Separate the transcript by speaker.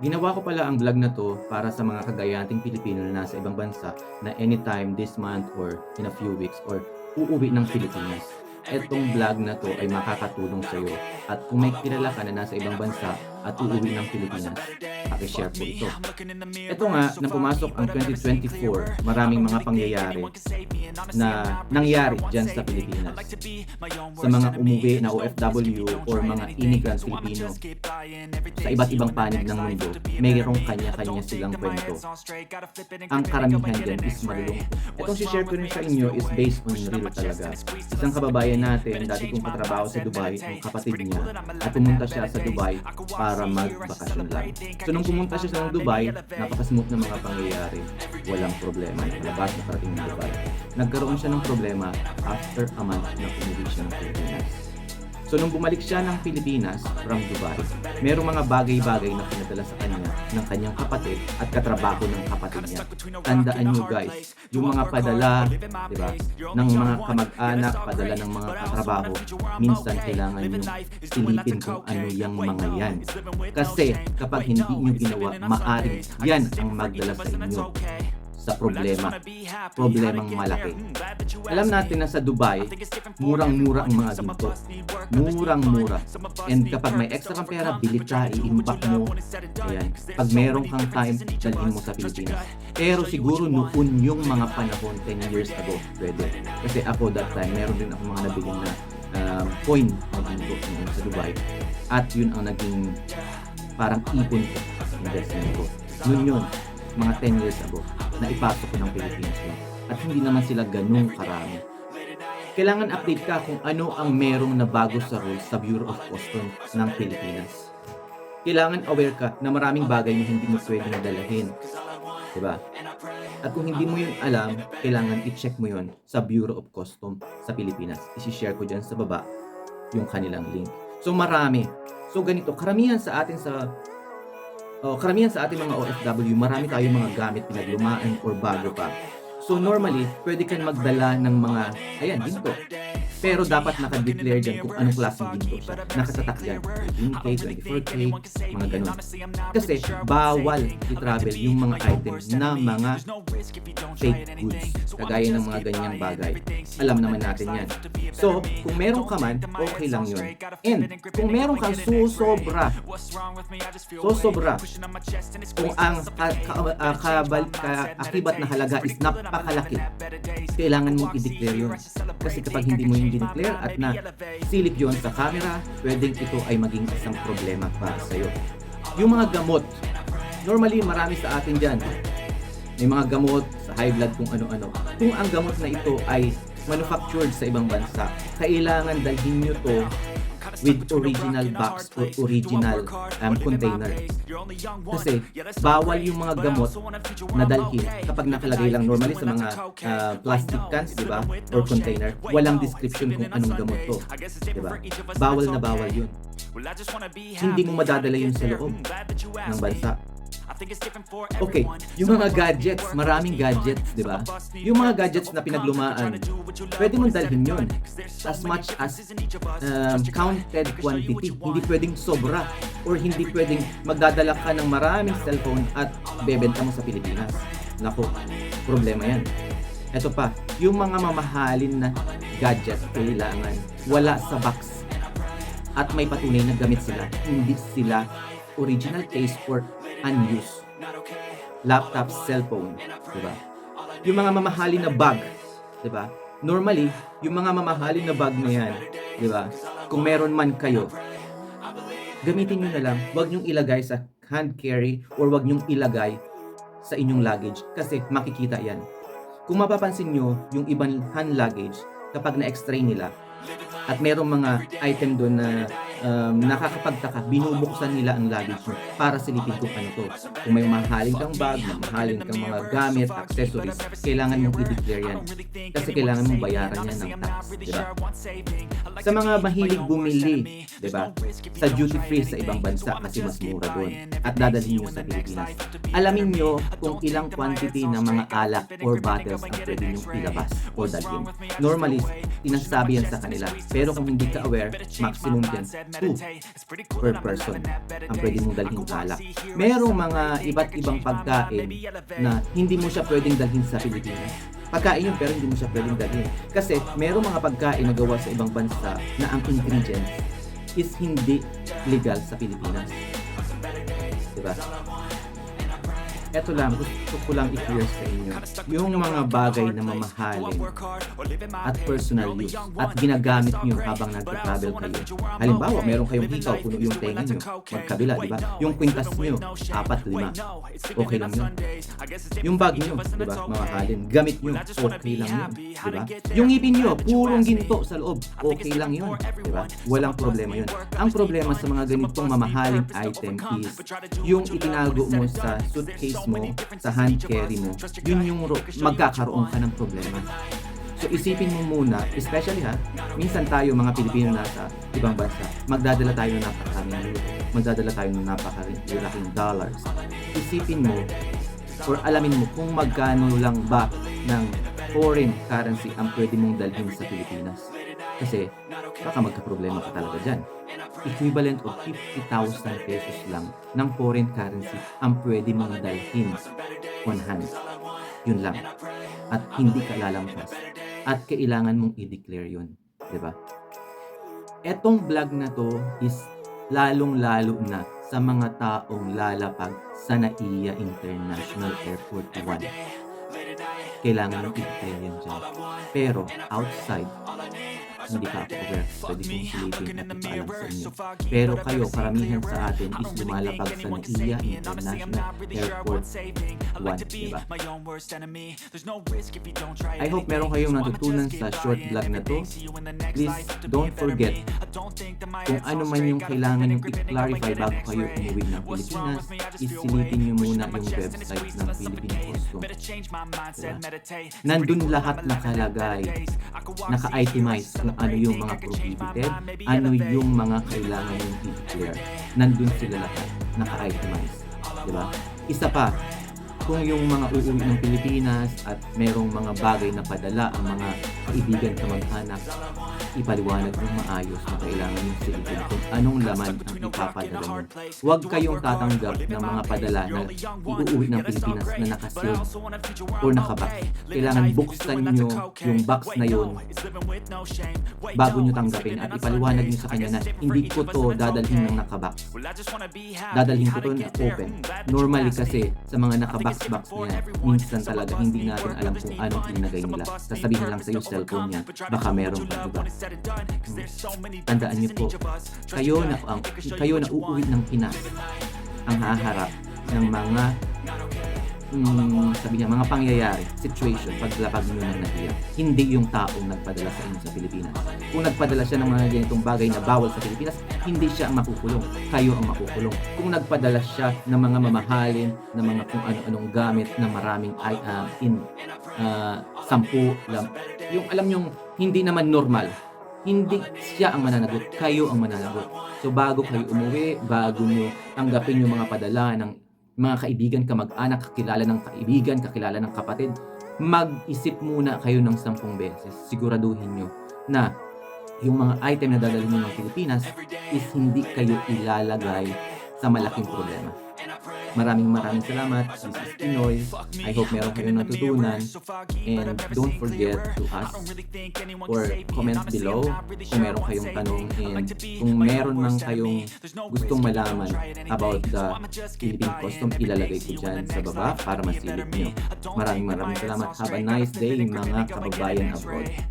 Speaker 1: Ginawa ko pala ang vlog na to para sa mga kagaya nating Pilipino na nasa ibang bansa na anytime this month or in a few weeks or uuwi ng Pilipinas. Etong vlog na to ay makakatulong sa iyo. At kung may kilala ka na nasa ibang bansa at uuwi ng Pilipinas, pakishare po ito. Ito nga, na pumasok ang 2024, maraming mga pangyayari na nangyari dyan sa Pilipinas. Sa mga umuwi na OFW or mga immigrant Pilipino sa iba't ibang panig ng mundo, mayroong kanya-kanya silang kwento. Ang karamihan dyan is malulungkot. Itong si-share ko rin sa inyo is based on real talaga. Isang kababayan natin, dati kong katrabaho sa Dubai, ang kapatid niya, at pumunta siya sa Dubai para magbakasyon lang. So nung pumunta siya sa Dubai, napakasmooth ng mga pangyayari. Walang problema. Labas na karating ng Dubai. Nagkaroon siya ng problema after a month na umuwi siya ng Pilipinas. So nung bumalik siya ng Pilipinas from Dubai, merong mga bagay-bagay na pinadala sa kanya ng kanyang kapatid at katrabaho ng kapatid niya. Tandaan nyo guys, yung mga padala, di ba, ng mga kamag-anak, padala ng mga katrabaho, minsan kailangan nyo silipin kung ano yung mga yan. Kasi kapag hindi nyo ginawa, maaring yan ang magdala sa inyo sa problema. Problemang malaki. Alam natin na sa Dubai, murang-mura ang mga ginto. Murang-mura. And kapag may extra kang pera, bilit ka, i-impact mo. Ayan. Pag meron kang time, dalhin mo sa Pilipinas. Pero siguro noon yung mga panahon 10 years ago, pwede. Kasi ako that time, meron din ako mga nabiling na um, coin ng ginto noon sa Dubai. At yun ang naging parang ipon ko, investment ko. Yun yun, mga 10 years ago, na ipasok ng Pilipinas yun. At hindi naman sila ganun karami. Kailangan update ka kung ano ang merong na bago sa rules sa Bureau of Customs ng Pilipinas. Kailangan aware ka na maraming bagay na hindi mo pwedeng dalahin. Diba? At kung hindi mo yun alam, kailangan i-check mo yun sa Bureau of Customs sa Pilipinas. I-share ko dyan sa baba yung kanilang link. So marami. So ganito, karamihan sa atin sa Oh, karamihan sa ating mga OFW, marami tayong mga gamit pinaglumaan or bago pa. So normally, pwede kang magdala ng mga, ayan, ginto. Pero dapat naka-declare dyan kung anong klaseng ginto siya. Nakatatak dyan, 18K, 24K, mga ganun. Kasi bawal i-travel yung mga items na mga fake goods. Kagaya ng mga ganyang bagay. Alam naman natin yan. So, kung meron ka man, okay lang yun. And kung meron kang susobra, susobra, kung ang ka, akibat na halaga is napakalaki, kailangan mong i-declare yun. Kasi kapag hindi mo yung dineclare at na silip yun sa camera, pwedeng ito ay maging isang problema para sa'yo. Yung mga gamot, normally marami sa atin dyan. May mga gamot sa high blood kung ano-ano. Kung ang gamot na ito ay manufactured sa ibang bansa, kailangan dalhin nyo to with original box or original um, container. Kasi bawal yung mga gamot na dalhin kapag nakalagay lang normally sa mga uh, plastic cans, di ba? Or container. Walang description kung anong gamot to. Di ba? Bawal na bawal yun. Hindi mo madadala yun sa loob ng bansa. Okay, yung mga gadgets, maraming gadgets, di ba? Yung mga gadgets na pinaglumaan, pwede mong dalhin yun as much as um, counted quantity. Hindi pwedeng sobra or hindi pwedeng magdadala ka ng maraming cellphone at bebenta mo sa Pilipinas. Nako, problema yan. Ito pa, yung mga mamahalin na gadgets kailangan wala sa box at may patunay na gamit sila. Hindi sila original case or unused. Laptop, cellphone, di ba? Yung mga mamahalin na bag, di ba? Normally, yung mga mamahalin na bag na yan, di ba? Kung meron man kayo, gamitin nyo na lang. Huwag nyong ilagay sa hand carry or huwag nyong ilagay sa inyong luggage kasi makikita yan. Kung mapapansin nyo, yung ibang hand luggage, kapag na-extray nila, at merong mga item doon na um, nakakapagtaka, binubuksan nila ang luggage mo para silipin kung ano to. Kung may mahaling kang bag, mahaling kang mga gamit, accessories, kailangan mong i-declare yan. Kasi kailangan mong bayaran yan ng tax, di ba? Sa mga mahilig bumili, di ba? Sa duty free sa ibang bansa kasi mas mura doon at dadalhin nyo sa Pilipinas. Alamin nyo kung ilang quantity ng mga alak or bottles ang pwede nyo ilabas o dalhin. Normally, tinasabi yan sa kanila. Pero kung hindi ka aware, maximum yan 2 per person ang pwede mong dalhin alak. Merong mga iba't ibang pagkain na hindi mo siya pwedeng dalhin sa Pilipinas pagkain yun pero hindi mo siya pwedeng dalhin. Kasi merong mga pagkain na gawa sa ibang bansa na ang ingredients is hindi legal sa Pilipinas. Diba? Eto lang, gusto ko lang i-clear sa inyo. Yung mga bagay na mamahalin at personal use at ginagamit nyo habang nagta-travel kayo. Halimbawa, meron kayong hikaw, puno yung tenga nyo, magkabila, di ba? Yung kwintas nyo, apat, lima. Okay lang yun. Yung bag nyo, di ba? Mamahalin. Gamit nyo, okay lang yun. Di ba? Yung ngipin nyo, purong ginto sa loob, okay lang yun. Di ba? Walang problema yun. Ang problema sa mga ganitong mamahaling item is yung itinago mo sa suitcase mo, sa hand carry mo, yun yung ro- magkakaroon ka ng problema. So isipin mo muna, especially ha, minsan tayo mga Pilipino nasa ibang bansa, magdadala tayo ng napakaraming magdadala tayo ng napakalaking dollars. Isipin mo, or alamin mo kung magkano lang ba ng foreign currency ang pwede mong dalhin sa Pilipinas. Kasi baka magka-problema ka talaga dyan. Equivalent of 50,000 pesos lang ng foreign currency ang pwede mong dalhin on hand. Yun lang. At hindi ka lalampas. At kailangan mong i-declare yun. ba? Etong vlog na to is lalong-lalo na sa mga taong lalapag sa NAIA International Airport 1. Kailangan mong i-declare yan dyan. Pero outside, hindi ako aware. Pwede kong silipin at ipaalam sa inyo. Pero kayo, karamihan sa atin is lumalapag sa NAIA International Airport 1, di ba? I hope meron kayong natutunan sa short vlog na to. Please don't forget kung ano man yung kailangan yung i-clarify bago kayo umuwi ng Pilipinas, isilipin nyo muna yung website ng Philippine Custom. Diba? Nandun lahat nakalagay, naka-itemize kung ano yung mga prohibited, ano yung mga kailangan yung i-declare. Nandun sila lahat, naka-itemize. Diba? Isa pa, kung yung mga uuwi ng Pilipinas at merong mga bagay na padala ang mga kaibigan kamag-anak, ipaliwanag ng maayos na kailangan yung silipin kung anong laman ang ipapadala mo. Huwag kayong tatanggap ng mga padala na iuuwi ng Pilipinas na nakasealed or nakabox. Kailangan buksan nyo yung box na yun bago nyo tanggapin at ipaliwanag nyo sa kanya na hindi ko to dadalhin ng nakabox. Dadalhin ko to na open. Normally kasi sa mga nakabox-box na yan, minsan talaga hindi natin alam kung anong inagay nila. Sasabihin lang sa iyo cellphone niya, baka meron pang iba. Tandaan niyo po, kayo na ang kayo na uuwi ng Pinas ang haharap ng mga mm, sabi niya, mga pangyayari, situation, paglapag nyo ng nahiya. Hindi yung taong nagpadala sa inyo sa Pilipinas. Kung nagpadala siya ng mga ganitong bagay na bawal sa Pilipinas, hindi siya ang makukulong. Kayo ang makukulong. Kung nagpadala siya ng mga mamahalin, ng mga kung ano-anong gamit na maraming ay, ah, in ah, sampu, lam, yung alam yung hindi naman normal, hindi siya ang mananagot, kayo ang mananagot. So bago kayo umuwi, bago nyo tanggapin yung mga padala ng mga kaibigan, kamag-anak, kakilala ng kaibigan, kakilala ng kapatid, mag-isip muna kayo ng sampung beses. Siguraduhin nyo na yung mga item na dadalhin nyo ng Pilipinas is hindi kayo ilalagay sa malaking problema. Maraming maraming salamat. This is Pinoy. I hope meron kayong natutunan. And don't forget to ask or comment below kung meron kayong tanong and kung meron mang kayong gustong malaman about the Philippine custom, ilalagay ko dyan sa baba para masilip nyo. Maraming maraming salamat. Have a nice day mga kababayan abroad.